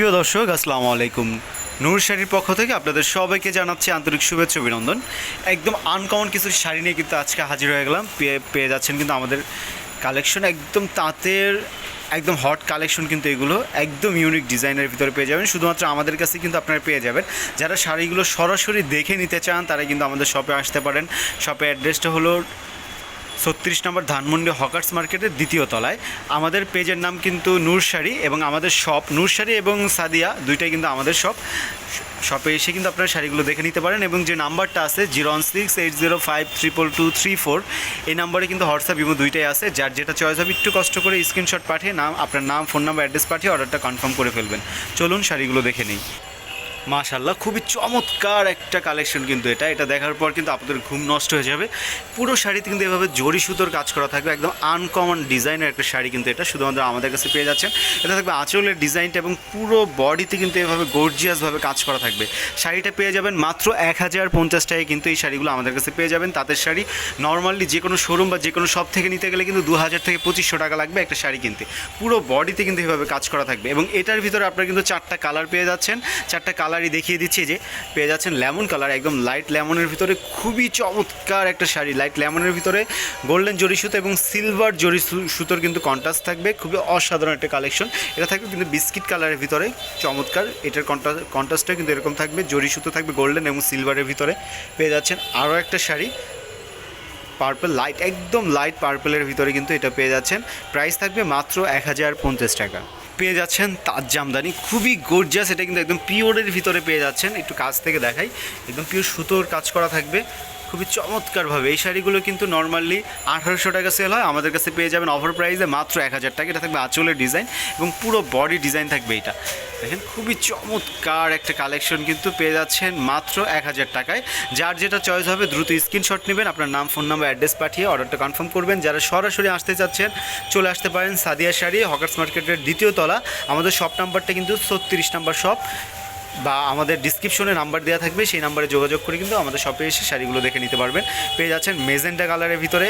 প্রিয় দর্শক, আসসালামু আলাইকুম। নূর শাড়ির পক্ষ থেকে আপনাদের সবাইকে জানাচ্ছি আন্তরিক শুভেচ্ছা অভিনন্দন। একদম আনকমন কিছু শাড়ি নিয়ে কিন্তু আজকে হাজির হয়ে গেলাম। পেয়ে পেয়ে যাচ্ছেন কিন্তু আমাদের কালেকশন একদম তাঁতের, একদম হট কালেকশন কিন্তু এগুলো, একদম ইউনিক ডিজাইনের ভিতরে পেয়ে যাবেন। শুধুমাত্র আমাদের কাছে কিন্তু আপনারা পেয়ে যাবেন। যারা শাড়িগুলো সরাসরি দেখে নিতে চান, তারা কিন্তু আমাদের শপে আসতে পারেন। শপের অ্যাড্রেসটা হলো ছত্রিশ নম্বর ধানমন্ডি হকার্স মার্কেটের দ্বিতীয় তলায়। আমাদের পেজের নাম কিন্তু নূর শাড়ি এবং আমাদের শপ নূর শাড়ি এবং সাদিয়া, দুইটাই কিন্তু আমাদের শপ। শপে এসে কিন্তু আপনারা শাড়িগুলো দেখে নিতে পারেন এবং যে নাম্বারটা আছে zero one six eight zero five triple two three four, এই নাম্বারে কিন্তু হোয়াটসঅ্যাপ ইমো দুইটাই আছে। যার যেটা চয়েস হবে একটু কষ্ট করে স্ক্রিনশট পাঠিয়ে নাম, আপনার নাম, ফোন নাম্বার, অ্যাড্রেস পাঠিয়ে অর্ডারটা কনফার্ম করে ফেলবেন। চলুন শাড়িগুলো দেখে নিই। মাশাল্লাহ খুবই চমৎকার একটা কালেকশন কিন্তু এটা। এটা দেখার পর কিন্তু আপনাদের ঘুম নষ্ট হয়ে যাবে। পুরো শাড়িতে কিন্তু এভাবে জরি সুতোর কাজ করা থাকবে। একদম আনকমন ডিজাইনের একটা শাড়ি কিন্তু এটা, শুধুমাত্র আমাদের কাছে পেয়ে যাচ্ছেন। এটা থাকবে আঁচলের ডিজাইনটা এবং পুরো বডিতে কিন্তু এভাবে গর্জিয়াসভাবে কাজ করা থাকবে। শাড়িটা পেয়ে যাবেন মাত্র এক হাজার পঞ্চাশ টাকায় কিন্তু এই শাড়িগুলো আমাদের কাছে পেয়ে যাবেন। তাঁতের শাড়ি নর্মালি যে কোনো শোরুম বা যে কোনো শপ থেকে নিতে গেলে কিন্তু দু হাজার থেকে পঁচিশশো টাকা লাগবে একটা শাড়ি কিনতে। পুরো বডিতে কিন্তু এভাবে কাজ করা থাকবে এবং এটার ভিতরে আপনারা কিন্তু চারটা কালার পেয়ে যাচ্ছেন। চারটা কালারই দেখিয়ে দিচ্ছি যে পেয়ে যাচ্ছেন লেমন কালার, একদম লাইট লেমনের ভিতরে। খুবই চমৎকার একটা শাড়ি লাইট লেমনের ভিতরে। গোল্ডেন জরি সুতো এবং সিলভার জরি সুতোর কিন্তু কন্ট্রাস্ট থাকবে। খুবই অসাধারণ একটা কালেকশন এটা থাকবে কিন্তু বিস্কিট কালারের ভিতরে। চমৎকার। এটার কন্ট্রাস্ট কন্ট্রাস্টটা কিন্তু এরকম থাকবে। জরি সুতো থাকবে গোল্ডেন এবং সিলভারের ভিতরে। পেয়ে যাচ্ছেন আরও একটা শাড়ি। পার্পল লাইট একদম লাইট পার্পলের ভিতরে কিন্তু এটা পেয়ে যাচ্ছেন। প্রাইস থাকবে মাত্র এক হাজার পঞ্চাশ টাকা। পেয়ে যাচ্ছেন তাজ জামদানি খুবই গর্জিয়াস সেটা কিন্তু একদম পিওরের ভিতরে পেয়ে যাচ্ছেন। একটু কাজ থেকে দেখাই। একদম পিওর সুতোর কাজ করা থাকবে। খুবই চমৎকারভাবে। এই শাড়িগুলো কিন্তু নর্মালি আঠারোশো টাকা সেল হয়। আমাদের কাছে পেয়ে যাবেন অফার প্রাইসে মাত্র এক হাজার টাকা। এটা থাকবে আঁচলের ডিজাইন এবং পুরো বডি ডিজাইন থাকবে এটা। দেখেন, খুবই চমৎকার একটা কালেকশন কিন্তু পেয়ে যাচ্ছেন মাত্র এক হাজার টাকায়। যার যেটা চয়েস হবে, দ্রুত স্ক্রিনশট নেবেন, আপনার নাম ফোন নাম্বার অ্যাড্রেস পাঠিয়ে অর্ডারটা কনফার্ম করবেন। যারা সরাসরি আসতে চাচ্ছেন, চলে আসতে পারেন সাদিয়া শাড়ি হকার্স মার্কেটের দ্বিতীয় তলা। আমাদের শপ নাম্বারটা কিন্তু ছত্রিশ নাম্বার শপ বা আমাদের ডিসক্রিপশনে নাম্বার দেওয়া থাকবে, সেই নাম্বারে যোগাযোগ করে কিন্তু আমাদের শপে এসে শাড়িগুলো দেখে নিতে পারবেন। পেয়ে যাচ্ছেন মেজেন্টা কালারের ভিতরে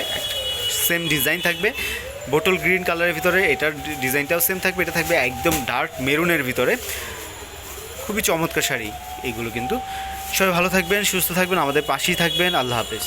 সেম ডিজাইন থাকবে। বোটল গ্রিন কালারের ভিতরে এটার ডিজাইনটাও সেম থাকবে, এটা থাকবে একদম ডার্ক মেরুনের ভিতরে। খুবই চমৎকার শাড়ি, এগুলো কিন্তু। সবাই ভালো থাকবেন, সুস্থ থাকবেন, আমাদের পাশেই থাকবেন, আল্লাহ হাফেজ।